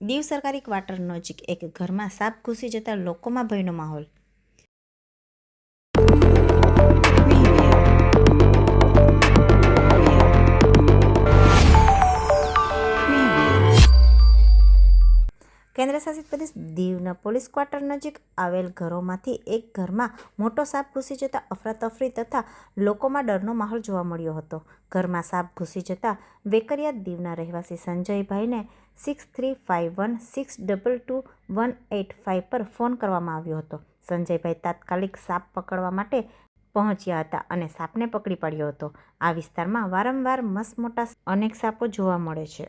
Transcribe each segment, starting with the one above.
દીવ સરકારી ક્વાર્ટર નજીક એક ઘરમાં સાપ ઘૂસી જતા લોકોમાં ભયનો માહોલ. કેન્દ્રશાસિત પ્રદેશ દીવના પોલીસ ક્વાર્ટર નજીક આવેલ ઘરોમાંથી એક ઘરમાં મોટો સાપ ઘૂસી જતા અફરાતફરી તથા લોકોમાં ડરનો માહોલ જોવા મળ્યો હતો. ઘરમાં સાપ ઘૂસી જતા વેકરિયા દીવના રહેવાસી સંજયભાઈને six three five one six double two one eight five પર ફોન કરવામાં આવ્યો હતો. સંજયભાઈ તાત્કાલિક સાપ પકડવા માટે પહોંચ્યા હતા અને સાપને પકડી પાડ્યો હતો. આ વિસ્તારમાં વારંવાર મસમોટા અનેક સાપો જોવા મળે છે.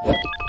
What?